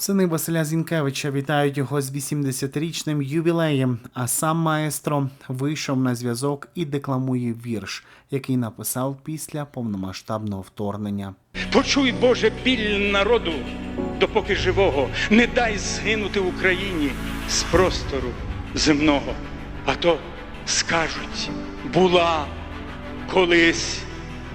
Сини Василя Зінкевича вітають його з 80-річним ювілеєм, а сам маестро вийшов на зв'язок і декламує вірш, який написав після повномасштабного вторгнення. Почуй, Боже, біль народу, допоки живого, не дай згинути Україні з простору земного. А то скажуть, була колись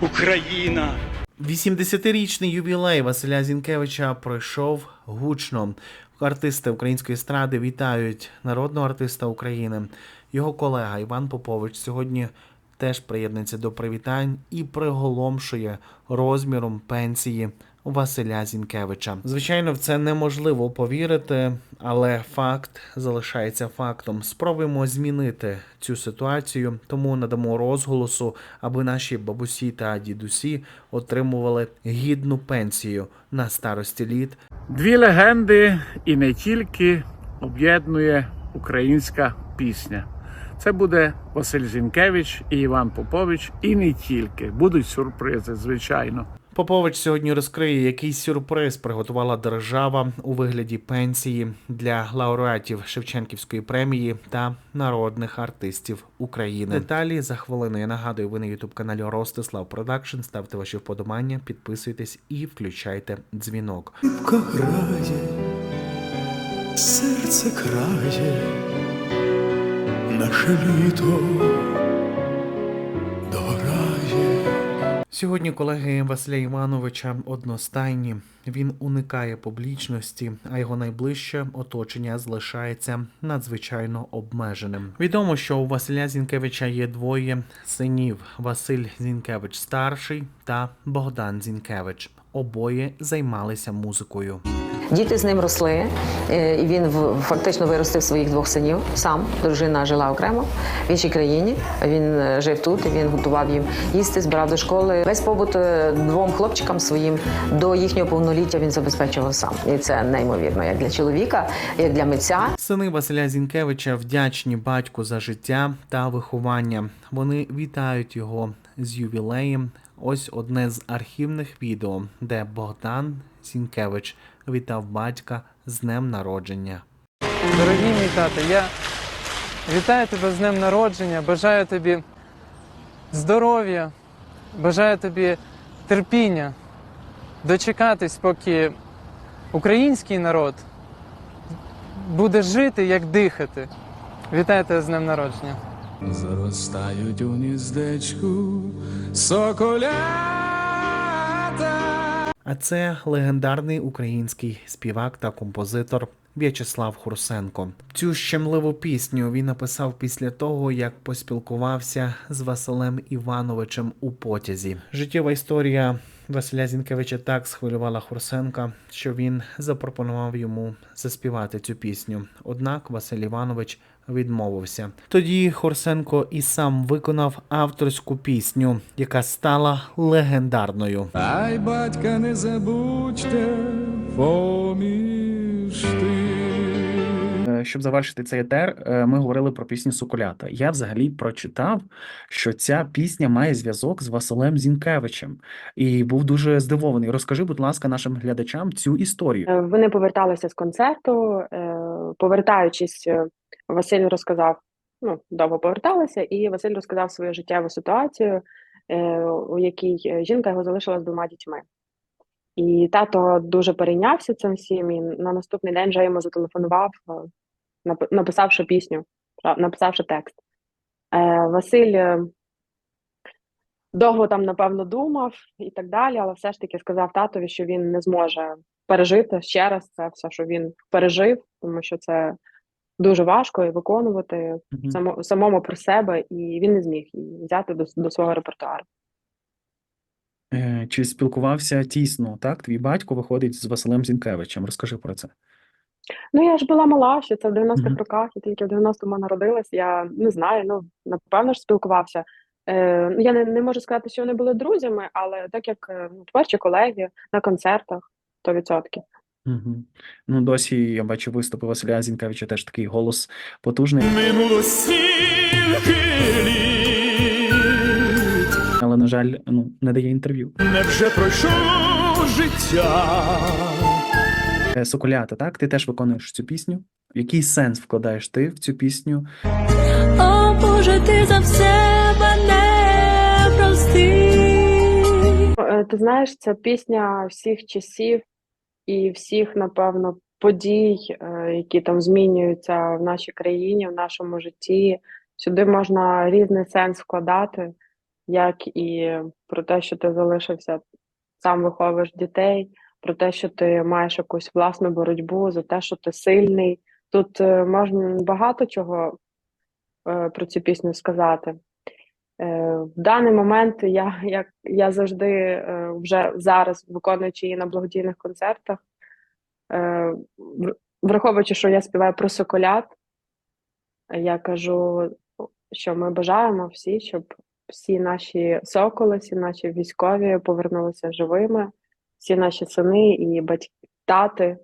Україна. 80-річний ювілей Василя Зінкевича пройшов гучно. Артисти української естради вітають народного артиста України. Його колега Іван Попович сьогодні теж приєднується до привітань і приголомшує розміром пенсії Василя Зінкевича. Звичайно, в це неможливо повірити, але факт залишається фактом. Спробуємо змінити цю ситуацію, тому надамо розголосу, аби наші бабусі та дідусі отримували гідну пенсію на старості літ Дві легенди і не тільки об'єднує українська пісня. Це буде Василь Зінкевич і Іван Попович, і не тільки. Будуть сюрпризи, звичайно. Попович сьогодні розкриє, який сюрприз приготувала держава у вигляді пенсії для лауреатів Шевченківської премії та народних артистів України. Деталі за хвилину. Я нагадую, ви на ютуб каналі Ростислав Продакшн. Ставте ваші вподобання, підписуйтесь і включайте дзвінок. Грає, серце крає, наше літо дограє. Сьогодні колеги Василя Івановича одностайні. Він уникає публічності, а його найближче оточення залишається надзвичайно обмеженим. Відомо, що у Василя Зінкевича є двоє синів: Василь Зінкевич старший та Богдан Зінкевич. Обоє займалися музикою. Діти з ним росли, е, і він фактично виростив своїх двох синів сам. Дружина жила окремо в іншій країні. Він е, жив тут, і він готував їм їсти, збирав до школи. Весь побут е, двом хлопчикам своїм до їхнього повноліття він забезпечував сам. І це неймовірно, як для чоловіка, як для митця. Сини Василя Зінкевича вдячні батьку за життя та виховання. Вони вітають його з ювілеєм. Ось одне з архівних відео, де Богдан Зінкевич вітав батька з днем народження. Дорогі мій тато, я вітаю тебе з днем народження, бажаю тобі здоров'я, бажаю тобі терпіння, дочекатись, поки український народ буде жити, як дихати. Вітаю тебе з днем народження. Заростають у гніздечку соколята. А це легендарний український співак та композитор В'ячеслав Хурсенко. Цю щемливу пісню він написав після того, як поспілкувався з Василем Івановичем у потязі. Життєва історія Василя Зінкевича так схвилювала Хурсенка, що він запропонував йому заспівати цю пісню. Однак Василь Іванович відмовився. Тоді Хорсенко і сам виконав авторську пісню, яка стала легендарною. Ай, батька, не забудьте поміж. Е, Щоб завершити цей етер, е, ми говорили про пісню Соколята. Я взагалі прочитав, що ця пісня має зв'язок з Василем Зінкевичем, і був дуже здивований. Розкажи, будь ласка, нашим глядачам цю історію. Е, Вони поверталися з концерту. Повертаючись, е, Василь розказав, ну, довго поверталися, і Василь розказав свою життєву ситуацію, е, у якій е, жінка його залишила з двома дітьми. І тато дуже перейнявся цим всім. І на наступний день вже йому зателефонував, написавши пісню, написавши текст. Василь довго там, напевно, думав і так далі, але все ж таки сказав татові, що він не зможе пережити ще раз це все, що він пережив, тому що це дуже важко і виконувати Мгм. само, самому про себе, і він не зміг її взяти до, до свого репертуару. Е, Чи спілкувався тісно? Так, твій батько виходить з Василем Зінкевичем. Розкажи про це. Ну, я ж була мала, ще це в 90-х Мгм. роках, я тільки в 90-му народилась. Я не знаю, ну напевно ж спілкувався. Е, ну, я не, не можу сказати, що вони були друзями, але так як е, ну, творчі колеги на концертах, то відсотки. Угу. Ну, досі я бачу виступи Василя Зінкевича, теж такий голос потужний, Минуло стільки літ, але, на жаль, ну, не дає інтерв'ю. невже пройшло життя, Е, Соколята, так? Ти теж виконуєш цю пісню. Який сенс вкладаєш ти в цю пісню? О, Боже, ти за все мене прости. Е, Ти знаєш, це пісня всіх часів і всіх, напевно, подій, е, які там змінюються в нашій країні, в нашому житті. Сюди можна різний сенс вкладати, як і про те, що ти залишився сам виховуєш дітей, про те, що ти маєш якусь власну боротьбу, за те, що ти сильний. Тут е, можна багато чого е, про цю пісню сказати. Е, В даний момент я, як я завжди е, вже зараз виконуючи її на благодійних концертах, е, враховуючи, що я співаю про соколят, я кажу, що ми бажаємо всі, щоб всі наші соколи, всі наші військові повернулися живими, всі наші сини і батьки, тати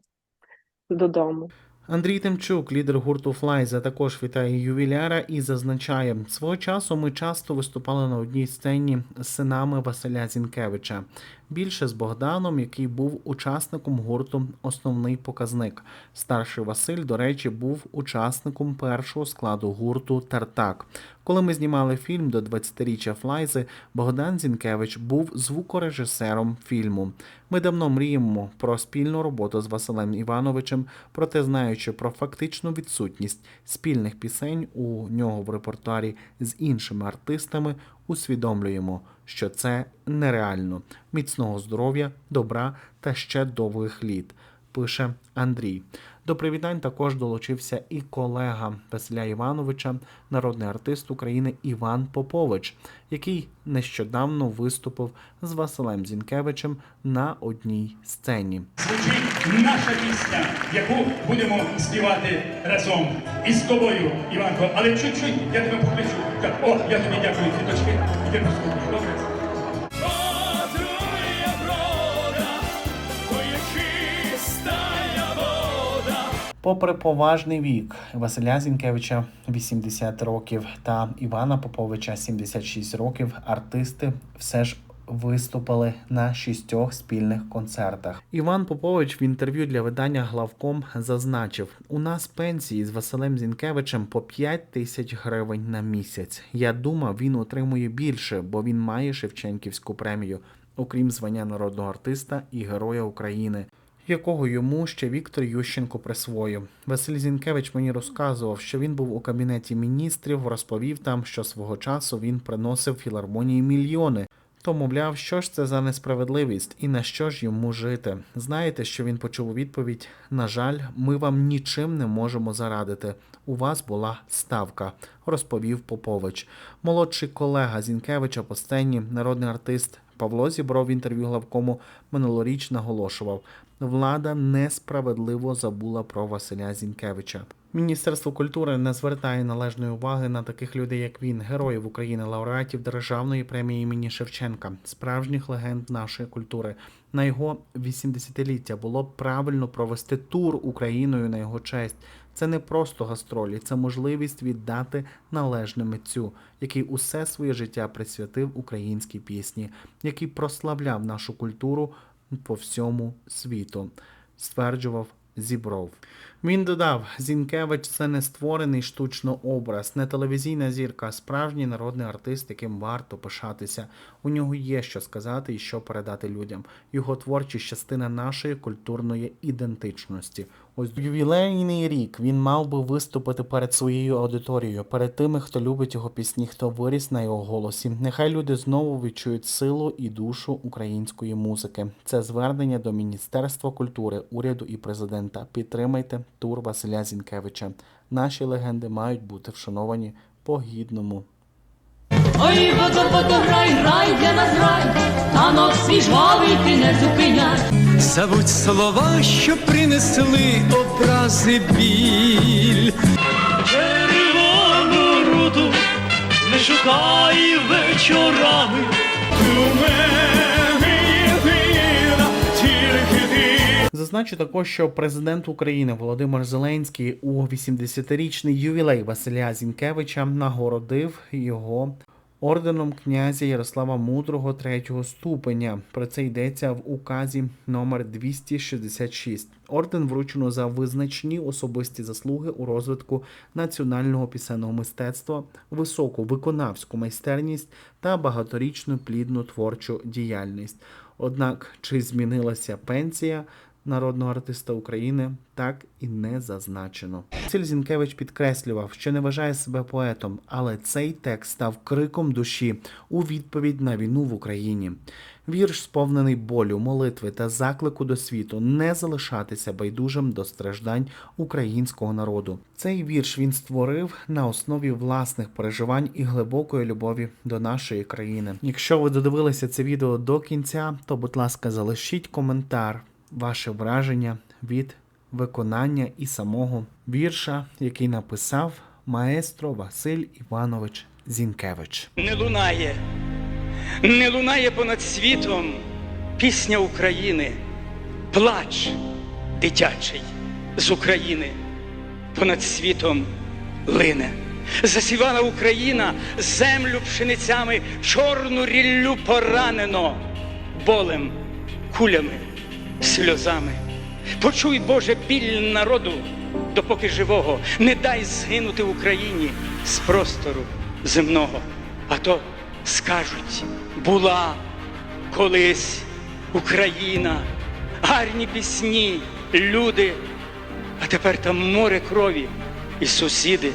додому. Андрій Тимчук, лідер гурту Флайза, також вітає ювіляра і зазначає, свого часу ми часто виступали на одній сцені з синами Василя Зінкевича. Більше з Богданом, який був учасником гурту Основний показник. Старший Василь, до речі, був учасником першого складу гурту Тартак. Коли ми знімали фільм до 20-річчя Флайзи, Богдан Зінкевич був звукорежисером фільму. Ми давно мріємо про спільну роботу з Василем Івановичем, проте знаючи про фактичну відсутність спільних пісень у нього в репертуарі з іншими артистами, усвідомлюємо, що це нереально. Міцного здоров'я, добра та ще довгих літ. Пише Андрій. До привітань також долучився і колега Василя Івановича, народний артист України Іван Попович, який нещодавно виступив з Василем Зінкевичем на одній сцені. звучить наша пісня, яку будемо співати разом із тобою, Іванко. Але чуть-чуть я тебе покличу. О, я тобі дякую, квіточки. Іди добре? Попри поважний вік Василя Зінкевича 80 років та Івана Поповича 76 років, артисти все ж виступили на шістьох спільних концертах. Іван Попович в інтерв'ю для видання Главком зазначив: у нас пенсії з Василем Зінкевичем по 5 тисяч гривень на місяць. Я думав, він отримує більше, бо він має Шевченківську премію, окрім звання народного артиста і Героя України якого йому ще Віктор Ющенко присвоїв. Василь Зінкевич мені розказував, що він був у кабінеті міністрів, розповів там, що свого часу він приносив філармонії мільйони. То мовляв, що ж це за несправедливість і на що ж йому жити. Знаєте, що він почув у відповідь: на жаль, ми вам нічим не можемо зарадити. У вас була ставка, розповів Попович. Молодший колега Зінкевича по сцені, народний артист Павло Зібров в інтерв'ю главкому минулоріч наголошував: влада несправедливо забула про Василя Зінкевича. Міністерство культури не звертає належної уваги на таких людей, як він, героїв України, лауреатів Державної премії імені Шевченка, справжніх легенд нашої культури. На його 80-ліття було б правильно провести тур Україною на його честь. Це не просто гастролі, це можливість віддати належне митцю, який усе своє життя присвятив українській пісні, який прославляв нашу культуру по всьому світу, стверджував Зібров. Він додав: Зінкевич це не створений штучно образ, не телевізійна зірка, а справжній народний артист, яким варто пишатися. У нього є що сказати і що передати людям. Його творчість частина нашої культурної ідентичності. Ось ювілейний рік він мав би виступити перед своєю аудиторією, перед тими, хто любить його пісні, хто виріс на його голосі. Нехай люди знову відчують силу і душу української музики. Це звернення до Міністерства культури, уряду і президента. Підтримайте тур Василя Зінкевича. Наші легенди мають бути вшановані по гідному. Ой, водо, водо, грай, грай для нас грай, танок свій жвавий ти не зупиняй. Забудь слова, що принесли образи біль. Червону руду не шукай вечорами. У Зазначу також, що президент України Володимир Зеленський у 80-річний ювілей Василя Зінкевича нагородив його орденом князя Ярослава Мудрого третього ступеня. Про це йдеться в указі номер 266. Орден вручено за визначені особисті заслуги у розвитку національного пісенного мистецтва, високу виконавську майстерність та багаторічну плідну творчу діяльність. Однак, чи змінилася пенсія народного артиста України, так і не зазначено. Василь Зінкевич підкреслював, що не вважає себе поетом, але цей текст став криком душі у відповідь на війну в Україні. Вірш сповнений болю, молитви та заклику до світу не залишатися байдужим до страждань українського народу. Цей вірш він створив на основі власних переживань і глибокої любові до нашої країни. Якщо ви додивилися це відео до кінця, то будь ласка, залишіть коментар, ваше враження від виконання і самого вірша, який написав маестро Василь Іванович Зінкевич. не лунає, не лунає понад світом пісня України, плач дитячий з України, понад світом лине. Засівала Україна землю пшеницями, чорну ріллю поранено, болем, кулями, сльозами. Почуй, Боже, біль народу, допоки живого, не дай згинути Україні з простору земного. А то скажуть, була колись Україна, гарні пісні, люди, а тепер там море крові і сусіди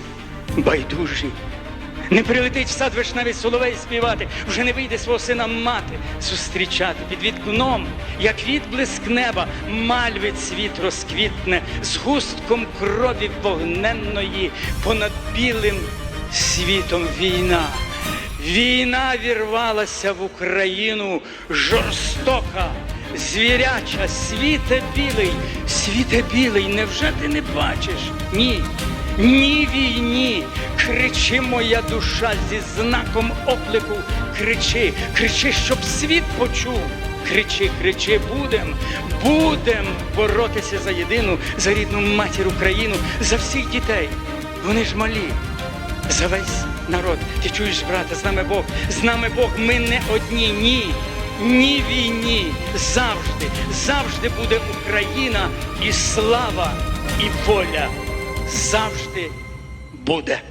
байдужі. Не прилетить в сад вишневий соловей співати, вже не вийде свого сина мати зустрічати під вікном, як відблиск неба, мальви цвіт розквітне з густком крові вогненної понад білим світом війна. Війна вірвалася в Україну жорстока, звіряча, світе білий, світе білий, невже ти не бачиш? Ні, ні війні. Кричи, моя душа, зі знаком оклику. Кричи, кричи, щоб світ почув. Кричи, кричи, будем, будем боротися за єдину, за рідну матір Україну, за всіх дітей. Вони ж малі за весь народ. Ти чуєш, брате, з нами Бог, з нами Бог, ми не одні, ні. Ні війні, завжди, завжди буде Україна і слава, і воля завжди буде.